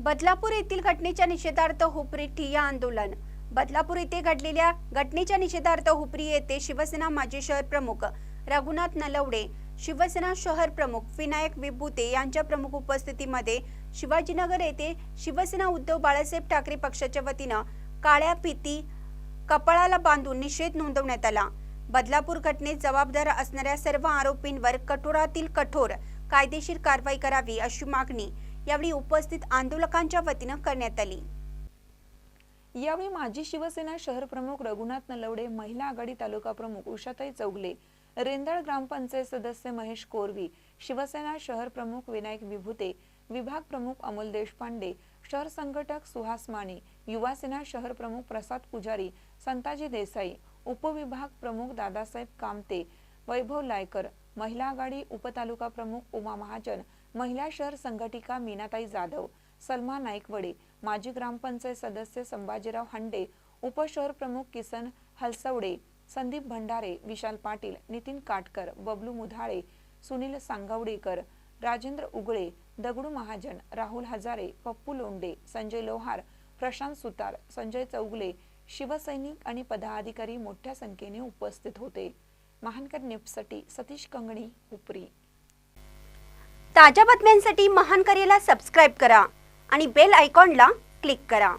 बदलापूर येथील घटनेच्या निषेधार्थ हुपरी ठिय्या आंदोलन. बदलापूर येथे घडलेल्या घटनेच्या निषेधार्थ हुपरी येथे शिवसेना माजी शहर प्रमुख रघुनाथ नलवडे शिवसेना शहर प्रमुख विनायक विभूते यांच्या प्रमुख उपस्थितीमध्ये शिवाजीनगर येथे शिवसेना उद्धव बाळासाहेब ठाकरे पक्षाच्या वतीनं काळ्या फिती कपाळाला बांधून निषेध नोंदवण्यात आला. बदलापूर घटनेत जबाबदार असणाऱ्या सर्व आरोपींवर कठोरातील कठोर कायदेशीर कारवाई करावी अशी मागणी यावेळी उपस्थित आंदोलकांच्या वतीनं करण्यात आली. यावेळी माजी शिवसेना शहर प्रमुख रघुनाथ नलवडे महिला आघाडी तालुका प्रमुख उषाताई चौगले रेंदळ ग्रामपंचायत सदस्य महेश कोरवी शिवसेना शहर प्रमुख विनायक विभूते विभाग प्रमुख अमोल देशपांडे शहर संघटक सुहास माने युवासेना शहर प्रमुख प्रसाद पुजारी संताजी देसाई उपविभाग प्रमुख दादासाहेब कामते वैभव लायकर महिला आघाडी उपतालुका प्रमुख उमा महाजन महिला शहर संघटिका मीनाताई जाधव सलमा नाईकवडे माजी ग्रामपंचायत सदस्य संभाजीराव हांडे उपशहर प्रमुख किसन हलसवडे संदीप भंडारे विशाल पाटील नितीन काटकर बबलू मुधाळे सुनील सांगवडेकर राजेंद्र उगळे दगडू महाजन राहुल हजारे पप्पू लोंडे संजय लोहार प्रशांत सुतार संजय चौगले शिवसैनिक आणि पदाधिकारी मोठ्या संख्येने उपस्थित होते. महानकर नेपसाठी सतीश कंगणी उपरी. ताज्या बातम्यांसाठी महानकरेला सबस्क्राईब करा आणि बेल आयकॉनला क्लिक करा.